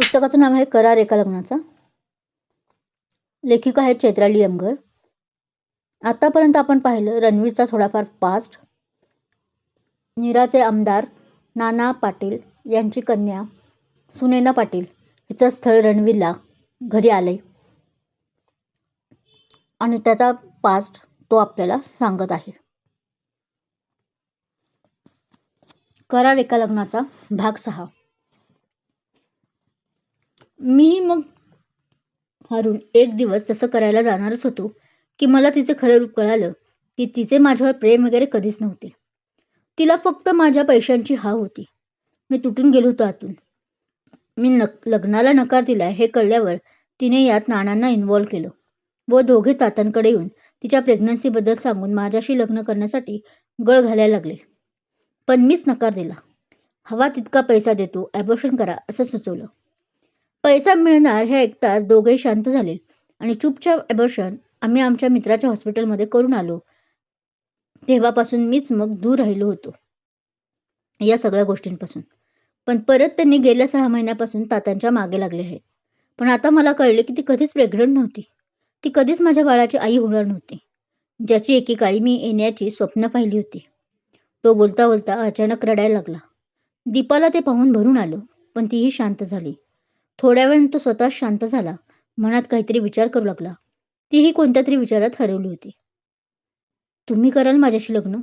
पुस्तकाचं नाव आहे करार एका लग्नाचा. लेखिका आहेत चैत्राली यमगर आतापर्यंत आपण पाहिलं रणवीरचा थोडाफार पास्ट नीराचे आमदार नाना पाटील यांची कन्या सुनेना पाटील हिचं स्थळ रणवीरला घरी आलंय. आणि त्याचा पास्ट तो आपल्याला सांगत आहे. करार एका लग्नाचा भाग सहा. मी मग हारून एक दिवस तसं करायला जाणारच होतो की मला तिचे खरं रूप कळालं की तिचे माझ्यावर प्रेम वगैरे कधीच नव्हते. तिला फक्त माझ्या पैशांची हाव होती. मी तुटून गेलो होतो आतून. मी नक लग्नाला नकार दिला हे कळल्यावर तिने यात नानांना इन्व्हॉल्व केलं. व दोघे तात्यांकडे येऊन तिच्या प्रेग्नन्सीबद्दल सांगून माझ्याशी लग्न करण्यासाठी गळ घालायला लागले. पण मीच नकार दिला. हवा तितका पैसा देतो ॲबॉर्शन करा असं सुचवलं. पैसा मिळणार हे ऐकताच दोघेही शांत झाले. आणि चुपचाप ॲबॉर्शन आम्ही आमच्या मित्राच्या हॉस्पिटलमध्ये करून आलो. तेव्हापासून मीच मग दूर राहिलो होतो. या सगळ्या गोष्टींपासून. पण परत त्यांनी गेल्या सहा महिन्यापासून तात्यांच्या मागे लागले आहेत. पण आता मला कळले की ती कधीच प्रेग्नंट नव्हती. ती कधीच माझ्या बाळाची आई होणार नव्हती. ज्याची एकेकाळी मी येण्याची स्वप्न पाहिली होती. तो बोलता बोलता अचानक रडायला लागला. दीपाला ते पाहून भरून आलो पण तीही शांत झाली. थोड्या वेळाने तो स्वतः शांत झाला. मनात काहीतरी विचार करू लागला. तीही कोणत्या तरी विचारात हरवली होती. तुम्ही कराल माझ्याशी लग्न?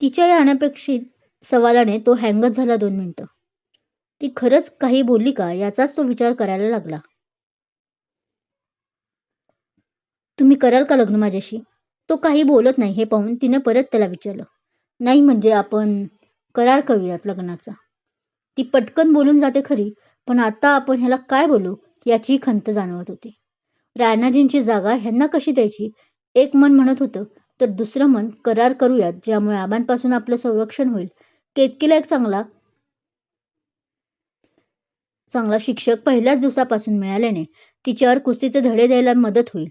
तिच्या या अनपेक्षित सवालाने तो हँगच झाला दोन मिनटं. ती खरंच काही बोलली का? याचाच तो विचार करायला लागला. तुम्ही कराल का लग्न माझ्याशी? तो काही बोलत नाही हे पाहून तिने परत त्याला विचारलं. नाही म्हणजे आपण करार करूयात लग्नाचा. ती पटकन बोलून जाते खरी. पण आता आपण ह्याला काय बोलू याची खंत जाणवत होती. राणाजींची जागा ह्यांना कशी द्यायची? एक मन म्हणत होतं तर दुसरं मन करार करूयात ज्यामुळे आबांपासून आपलं संरक्षण होईल. केतकीला एक चांगला चांगला शिक्षक पहिल्याच दिवसापासून मिळाल्याने तिच्यावर कुस्तीचे धडे द्यायला मदत होईल.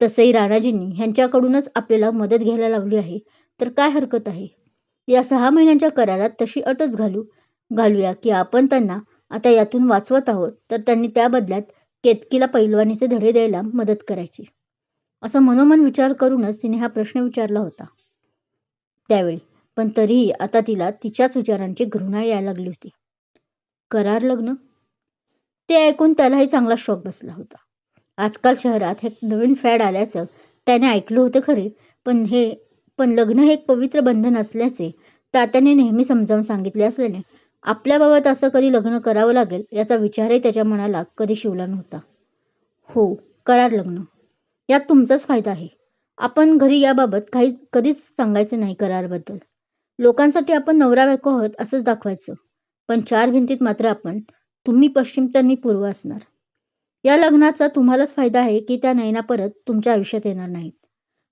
तसंही राणाजींनी ह्यांच्याकडूनच आपल्याला मदत घ्यायला लावली आहे. तर काय हरकत आहे? या सहा महिन्यांच्या करारात तशी अटच घालू घालूया की आपण त्यांना आता यातून वाचवत आहोत तर त्यांनी त्या बदल्यात केतकीला पैलवानीचे धडे द्यायला मदत करायची. असं मनोमन विचार करूनच तिने हा प्रश्न विचारला होता. त्यावेळी पण तरीही आता तिला तिच्याच विचारांची घृणा यायला लागली होती. करार लग्न? ते ऐकून त्यालाही चांगला शॉक बसला होता. आजकाल शहरात हे नवीन फॅड आल्याचं त्याने ऐकलं होतं खरे पण हे पण लग्न हे एक पवित्र बंधन असल्याचे तात्याने नेहमी समजावून सांगितले असल्याने आपल्याबाबत असं कधी लग्न करावं लागेल याचा विचारही त्याच्या मनाला कधी शिवला नव्हता. हो करार लग्न. यात तुमचाच फायदा आहे. आपण घरी याबाबत काही कधीच सांगायचं नाही करारबद्दल. लोकांसाठी आपण नवरा बायको आहोत असंच दाखवायचं. पण चार भिंतीत मात्र आपण तुम्ही पश्चिम तर मी पूर्व असणार. या लग्नाचा तुम्हालाच फायदा आहे की त्या नयना परत तुमच्या आयुष्यात येणार नाहीत.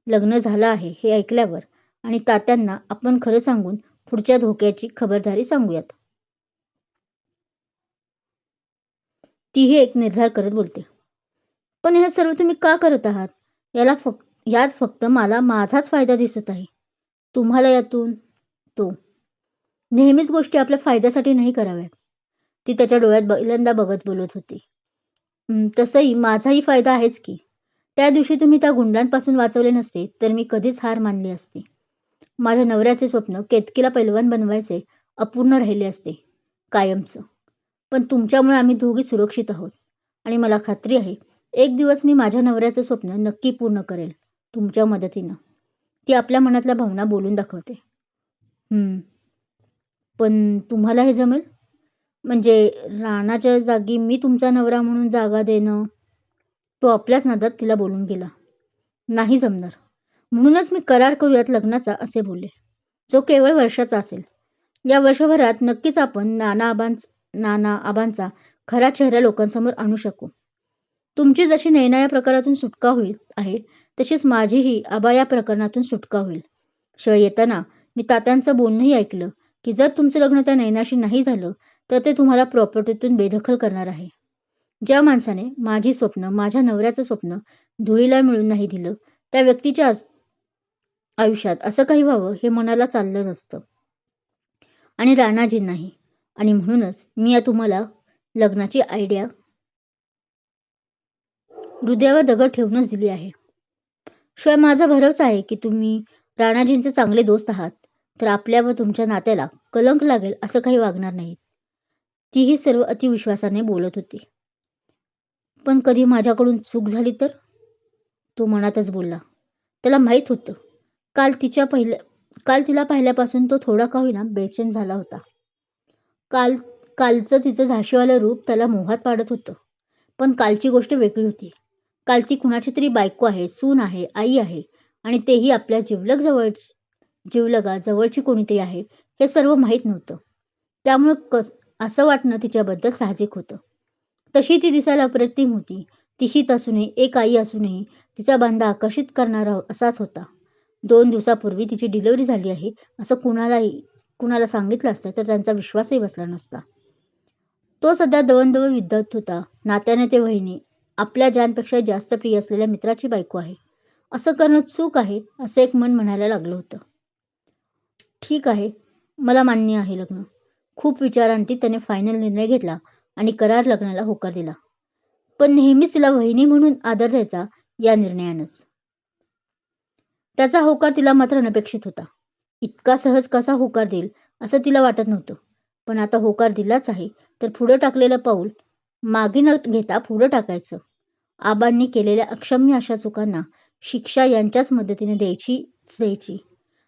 लग्न झालं आहे हे ऐकल्यावर आणि तात्यांना आपण खरं सांगून पुढच्या धोक्याची खबरदारी सांगूयात. तीही एक निर्धार करत बोलते. पण हे सर्व तुम्ही का करत आहात? याला फक्त यात फक्त मला माझाच फायदा दिसत आहे. तुम्हाला यातून तो. नेहमीच गोष्टी आपल्या फायद्यासाठी नाही कराव्यात. ती त्याच्या डोळ्यात पहिल्यांदा बघत बोलत होती. तसंही माझाही फायदा आहेच की. त्या दिवशी तुम्ही त्या गुंडांपासून वाचवले नसते तर मी कधीच हार मानली असते. माझ्या नवऱ्याचे स्वप्न केतकीला पैलवान बनवायचे अपूर्ण राहिले असते. कायमचं. पण तुमच्यामुळे आम्ही दोघी सुरक्षित आहोत. आणि मला खात्री आहे एक दिवस मी माझ्या नवऱ्याचं स्वप्न नक्की पूर्ण करेल तुमच्या मदतीनं. ती आपल्या मनातल्या भावना बोलून दाखवते. पण तुम्हाला हे जमेल? म्हणजे राणाच्या जागी मी तुमचा नवरा म्हणून जागा देणं तो आपल्याच नादात तिला बोलून गेला. नाही जमणार. म्हणूनच मी करार करूयात लग्नाचा असे बोलले. जो केवळ वर्षाचा असेल. या वर्षभरात नक्कीच आपण नाना आबांच नाना आबांचा खरा चेहरा लोकांसमोर आणू शकू. तुमची जशी नैना या प्रकारातून सुटका होईल आहे तशीच माझीही आबा या प्रकरणातून सुटका होईल. शिवाय येताना मी तात्यांचं बोलणंही ऐकलं की जर तुमचं लग्न त्या नैनाशी नाही झालं तर ते तुम्हाला प्रॉपर्टीतून बेदखल करणार आहे. ज्या माणसाने माझी स्वप्न माझ्या नवऱ्याचं स्वप्न धुळीला मिळून नाही दिलं त्या व्यक्तीच्या आयुष्यात असं काही व्हावं हे मनाला चाललं नसतं. आणि राणाजी नाही. आणि म्हणूनच मी या तुम्हाला लग्नाची आयडिया हृदयावर दगड ठेवूनच दिली आहे. शिवाय माझा भरवसा आहे की तुम्ही राणाजींचे चांगले दोस्त आहात तर आपल्या व तुमच्या नात्याला कलंक लागेल असं काही वागणार नाही तीही सर्व अतिविश्वासाने बोलत होती. पण कधी माझ्याकडून चूक झाली तर? तो मनातच बोलला. त्याला माहीत होतं. काल तिच्या पहिल्या काल तिला पाहिल्यापासून तो थोडा का होईना बेचैन झाला होता. काल कालचं तिचं झाशीवालं रूप त्याला मोहात पाडत होतं. पण कालची गोष्ट वेगळी होती. काल ती कुणाची तरी बायको आहे सून आहे आई आहे आणि तेही आपल्या जिवलग जवळ जिवलगा जवळची कोणीतरी आहे हे सर्व माहीत नव्हतं. त्यामुळं कस असं वाटणं तिच्याबद्दल साहजिक होतं. तशी ती दिसायला अप्रतिम होती. तिशीत असूनही एक आई असूनही तिचा बांधा आकर्षित करणारा असाच होता. दोन दिवसापूर्वी तिची डिलिव्हरी झाली आहे असं कुणालाही कुणाला सांगितलं असतं तर त्यांचा विश्वासही बसला नसता. तो सध्या दवणदवण विद्वत होता. नात्याने ते वहिनी आपल्या जानपेक्षा जास्त प्रिय असलेल्या मित्राची बायको आहे. असं करणं चूक आहे असं एक मन म्हणायला लागलं होतं. ठीक आहे मला मान्य आहे लग्न. खूप विचारांती त्याने फायनल निर्णय घेतला आणि करार लग्नाला होकार दिला. पण नेहमीच तिला वहिनी म्हणून आदर द्यायचा या निर्णयानंच. त्याचा होकार तिला मात्र अनपेक्षित होता. इतका सहज कसा होकार देईल असं तिला वाटत नव्हतं. पण आता होकार दिलाच आहे तर पुढं टाकलेलं पाऊल मागे न घेता पुढं टाकायचं. आबांनी केलेल्या अक्षम्य अशा चुकांना शिक्षा यांच्याच मदतीने द्यायचीच द्यायची.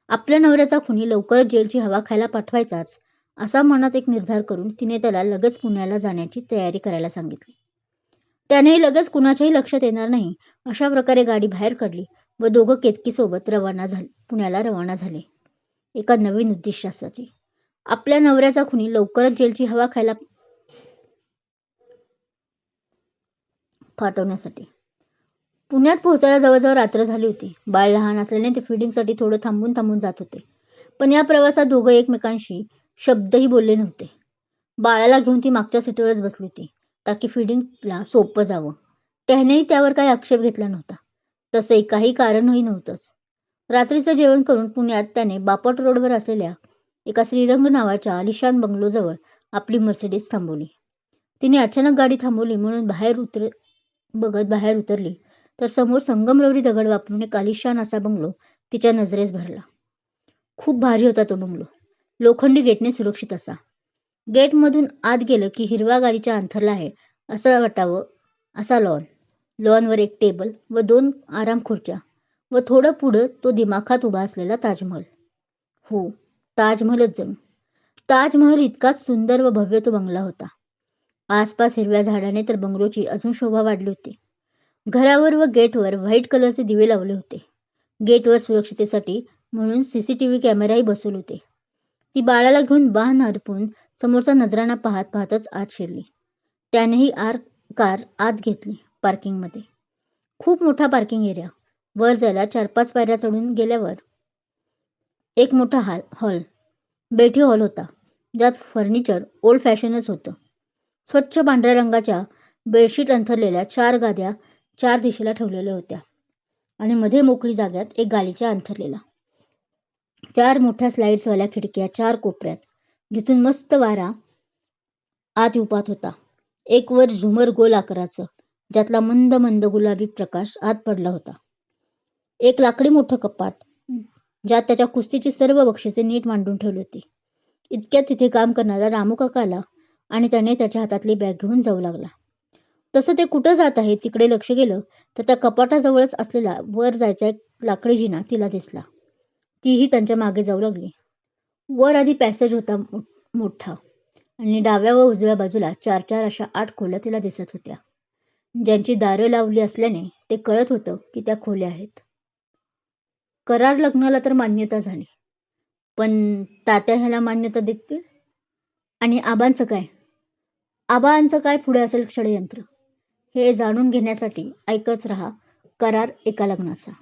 आपल्या नवऱ्याचा खुनी लवकरच जेलची हवा खायला पाठवायचाच असा मनात एक निर्धार करून तिने त्याला लगेच पुण्याला जाण्याची तयारी करायला सांगितली. त्यानेही लगेच कुणाच्याही लक्षात येणार नाही अशा प्रकारे गाडी बाहेर काढली व दोघं केतकीसोबत रवाना झाले पुण्याला रवाना झाले. एका नवीन उद्दिष्टासाठी आपल्या नवऱ्याचा खुनी लवकरच जेलची हवा खायला फाटवण्यासाठी पुण्यात पोहोचायला जवळजवळ रात्र झाली होती. बाळ लहान असल्याने ते फिडिंगसाठी थोडं थांबून थांबून जात होते. पण या प्रवासात दोघं एकमेकांशी शब्दही बोलले नव्हते. बाळाला घेऊन ती मागच्या सीटवरच बसली होती. ताकी फिडिंगला सोपं जावं. त्यानेही त्यावर काही आक्षेप घेतला नव्हता. तसंही काही कारणही नव्हतंच. रात्रीचं जेवण करून पुण्यात त्याने बापट रोडवर असलेल्या एका श्रीरंग नावाच्या आलिशान बंगलोजवळ आपली मर्सिडीज थांबवली. तिने अचानक गाडी थांबवली म्हणून बाहेर उतर बघत बाहेर उतरली. तर समोर संगमरवरी दगड वापरून एक आलिशान असा बंगलो तिच्या नजरेस भरला. खूप भारी होता तो बंगलो. लोखंडी गेटने सुरक्षित असा. गेटमधून आत गेलं की हिरवा गाडीच्या अंथरला आहे असं वाटावं असा लॉन. लॉनवर एक टेबल व दोन आराम खुर्च्या व थोडं पुढं तो दिमाखात उभा असलेला ताजमहल. हो ताजमहलच जणू. ताजमहल इतकाच सुंदर व भव्य तो बंगला होता. आसपास हिरव्या झाडाने तर बंगलोची अजून शोभा वाढली होती. घरावर व गेटवर व्हाईट कलरचे दिवे लावले होते. गेटवर सुरक्षितेसाठी म्हणून सी सी टी व्ही कॅमेराही बसवले होते. ती बाळाला घेऊन बाण हरपून समोरचा नजराणा पाहत पाहतच आत शिरली. त्यानेही आर कार आत घेतली पार्किंगमध्ये. खूप मोठा पार्किंग एरिया. वर जायला चार पाच पायऱ्या चढून गेल्यावर एक मोठा हॉल हॉल बेठी हॉल होता ज्यात फर्निचर ओल्ड फॅशनच होतं. स्वच्छ पांढऱ्या रंगाच्या बेडशीट अंथरलेल्या चार गाद्या चार दिशेला ठेवलेल्या होत्या आणि मध्ये मोकळी जाग्यात एक गालीच्या अंथरलेला. चार मोठ्या स्लाइड्सवाल्या खिडक्या चार कोपऱ्यात जिथून मस्त वारा आत उपात होता. एक वर झुमर गोल आकाराचं ज्यातला मंद मंद गुलाबी प्रकाश आत पडला होता. एक लाकडी मोठं कपाट ज्यात त्याच्या कुस्तीची सर्व बक्षिसे नीट मांडून ठेवली होती. इतक्यात तिथे काम करणारा रामू काका आला आणि त्याने त्याच्या हातातली बॅग घेऊन जाऊ लागला. तसं ते कुठं जात आहे तिकडे लक्ष गेलं तर त्या कपाटाजवळच असलेला वर जायचा एक लाकडी जिना तिला दिसला. तीही त्यांच्या मागे जाऊ लागली. वर आधी पॅसेज होता मोठा आणि डाव्या व उजव्या बाजूला चार चार अशा आठ खोल्या तिला दिसत होत्या. ज्यांची दारं लावली असल्याने ते कळत होतं की त्या खोल्या आहेत. करार लग्नाला तर मान्यता झाली. पण तात्या ह्याला मान्यता देतील? आणि आबांचं काय? आबांचं काय पुढे असेल षडयंत्र हे जाणून घेण्यासाठी ऐकत रहा करार एका लग्नाचा.